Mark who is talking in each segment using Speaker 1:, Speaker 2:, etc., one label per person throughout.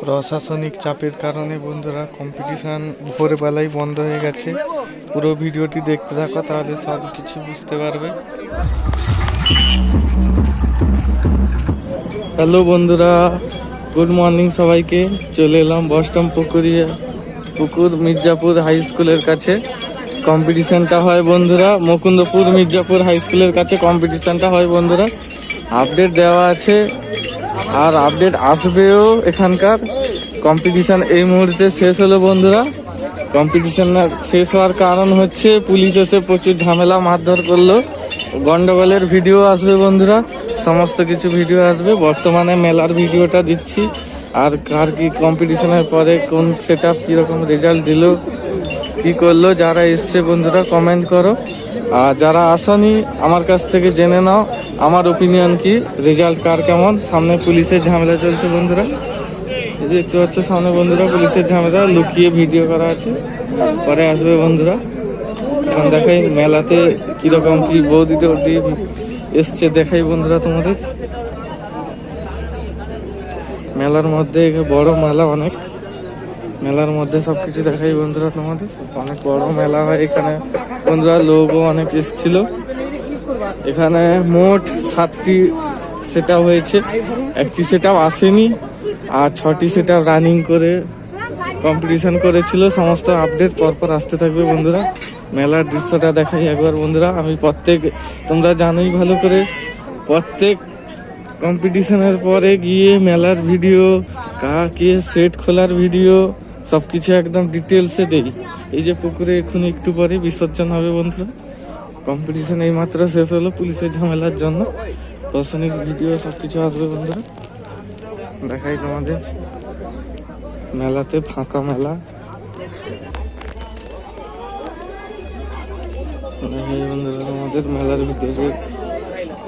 Speaker 1: প্রশাসনিক চাপের কারণে বন্ধুরা কম্পিটিশান ভোরবেলায় বন্ধ হয়ে গেছে। পুরো ভিডিওটি দেখতে থাকো, তাহলে সব কিছু বুঝতে পারবে। হ্যালো বন্ধুরা গুড মর্নিং সবাইকে। চলে এলাম বস্টম পুকুরিয়া পুকুর মির্জাপুর হাই স্কুলের কাছে। কম্পিটিশানটা হয় বন্ধুরা, মুকুন্দপুর মির্জাপুর হাই স্কুলের কাছে কম্পিটিশানটা হয় বন্ধুরা। আপডেট দেওয়া আছে। আর আপডেট আসবেও এখানকার। কম্পিটিশন এই মুহূর্তে শেষ হলো বন্ধুরা। কম্পিটিশন শেষ হওয়ার কারণ হচ্ছে পুলিশ এসে প্রচুর ঝামেলা মারধর করল। গন্ডগোলের ভিডিও আসবে বন্ধুরা। সমস্ত কিছু ভিডিও আসবে। বর্তমানে মেলার ভিডিওটা দিচ্ছি। আর কার কি কম্পিটিশনের পরে কোন সেট আপ কীরকম রেজাল্ট দিল, কি করল, যারা এসছে বন্ধুরা কমেন্ট করো। আর যারা আসনি, আমার কাছ থেকে জেনে নাও। আমার ওপিনিয়ন কি? রেজাল্ট কার কেমন? সামনে পুলিশের ঝামেলা চলছে বন্ধুরা। দেখতে পাচ্ছ সামনে বন্ধুরা, পুলিশের ঝামেলা, লুকিয়ে ভিডিও করা আছে। পরে আসবে বন্ধুরা। এখন দেখাই মেলাতে কীরকম কি বৌদি টৌদি এসছে, দেখাই বন্ধুরা তোমাদের। মেলার মধ্যে বড় মেলা অনেক। মেলার মধ্যে সবকিছু দেখাই বন্ধুরা তোমাদের। অনেক বড় মেলা হয় এখানে। বন্ধুরা লোকও অনেক এসেছিল। এখানে মোট সাতটি সেট হয়েছে। একটি সেট আসেনি আর ছটি সেট রানিং করে কম্পিটিশন করেছিল। সমস্ত আপডেট পরপর আসতে থাকবে বন্ধুরা। মেলার দৃশ্যটা দেখাই একবার বন্ধুরা। আমি প্রত্যেক, তোমরা জানোই ভালো করে, প্রত্যেক কম্পিটিশনের পরে গিয়ে মেলার ভিডিও কাকে সেট খোলার ভিডিও সব কিছু একদম ডিটেলসে দেই। এই যে পুকুরে এক্ষুনি একটু পরে বিসর্জন হবে বন্ধুরা। কম্পিটিশন এই মাত্র শেষ হলো, পুলিশের ঝামেলার জন্য। প্রশাসনিক ভিডিও সব কিছু আসবে বন্ধুরা। দেখাই তোমাদের। মেলাতে ফাঁকা মেলা। বন্ধুরা তোমাদের মেলার ভিতরে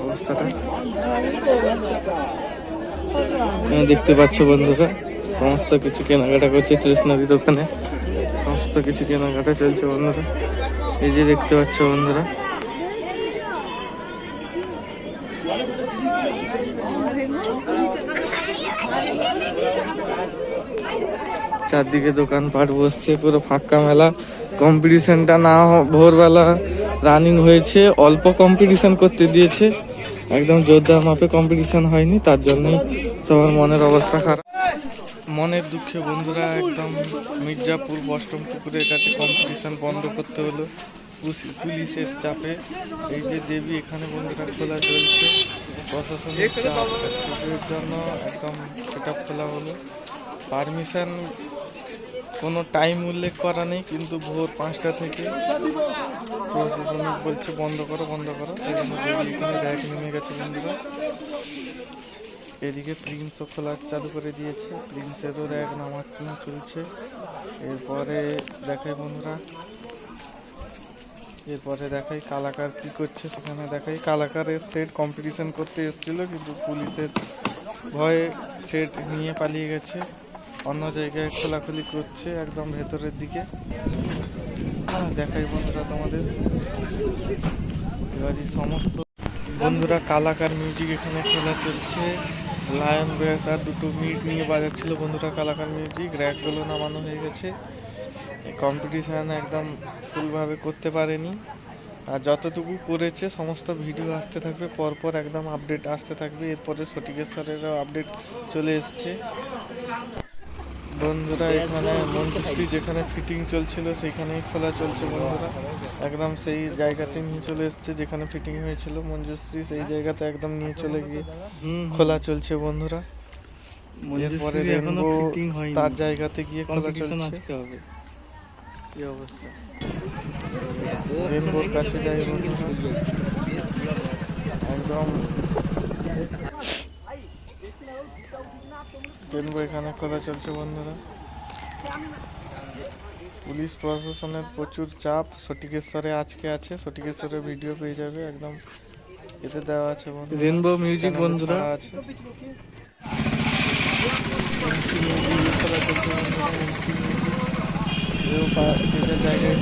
Speaker 1: অবস্থাটা। দেখতে পাচ্ছ বন্ধুরা, সমস্ত কিছু কেনাকাটা করছে স্টেশনারি দোকানে। সমস্ত কিছু কেনাকাটা চলছে বন্ধুরা। এই যে দেখতে পাচ্ছ বন্ধুরা। চারদিকে দোকানপাট বসছে, পুরো ফাঁকা মেলা। কম্পিটিশনটা না ভোরবেলা রানিং হয়েছে, অল্প কম্পিটিশন করতে দিয়েছে। একদম যোদ্ধা মাপে কম্পিটিশন হয়নি, তার জন্যই সবার মনের অবস্থা খারাপ। মনের দুঃখে বন্ধুরা একদম মির্জাপুর বষ্টম পুকুরের কাছে কম্পিটিশন বন্ধ করতে হলো। পুলিশের চাপে। এই যে দেবী, এখানে বন্ধুরা খোলা চলছে। প্রশাসনিক চাপের জন্য একদম সেটা খোলা হলো। পারমিশন কোনো টাইম উল্লেখ করা নেই, কিন্তু ভোর পাঁচটা থেকে প্রশাসনিক বলছে, বন্ধ করো বন্ধ করো। সেই জন্য দেবী এখানে র্যাক নেমে গেছে বন্ধুরা। এদিকে প্রিন্সও খোলা চালু করে দিয়েছে। প্রিন্সেরও র্যাক নামানো চলছে। এরপরে দেখাই বন্ধুরা। এরপরে দেখাই কালাকার কি করছে, সেখানে দেখাই কালাকারের সেট কম্পিটিশন করতে এসেছিল, কিন্তু পুলিশের ভয়ে সেট নিয়ে পালিয়ে গেছে। অন্য জায়গায় খোলাখুলি করছে একদম ভেতরের দিকে। দেখাই বন্ধুরা তোমাদের। এবারই সমস্ত বন্ধুরা কালাকার মিউজিক এখানে খেলা চলছে। লায়ন ব্যাস আর দুটো মিট নিয়ে বাজাচ্ছিল বন্ধুরা কালাকার মিউজিক, র্যাকগুলো নামানো হয়ে গেছে। কম্পিটিশান একদম ফুলভাবে করতে পারেনি। আর যতটুকু করেছে, সমস্ত ভিডিও আসতে থাকবে, পরপর একদম আপডেট আসতে থাকবে। এরপরে সঠিকেশ্বরেরও আপডেট চলে এসছে। বন্ধুরা এখানে মন্ত্রী যেখানে ফিটিং চলছিল সেইখানেই খোলা চলছে বন্ধুরা। একদম সেই জায়গাতে নিয়ে চলে এসছে যেখানে ফিটিং হয়েছিল। মঞ্জুশ্রী সেই জায়গাতে একদম নিয়ে চলে গিয়ে খোলা চলছে বন্ধুরা। এরপরে রেনবো তার জায়গাতে গিয়ে খোলা চলছে।
Speaker 2: হবে। অবস্থা?
Speaker 1: রেনবোর কাছে যাই বন্ধুরা একদম রেনবো এখানে খোলা চলছে বন্ধুরা। পুলিশ প্রশাসনের প্রচুর চাপ। সটিকেশ্বরে আজকে আছে সটিকেশ্বরের ভিডিও পেয়ে যাবে একদম। এতে দেওয়া আছে
Speaker 2: রেনবো মিউজিক বন্ধুরা।
Speaker 1: আছে। যে জায়গায়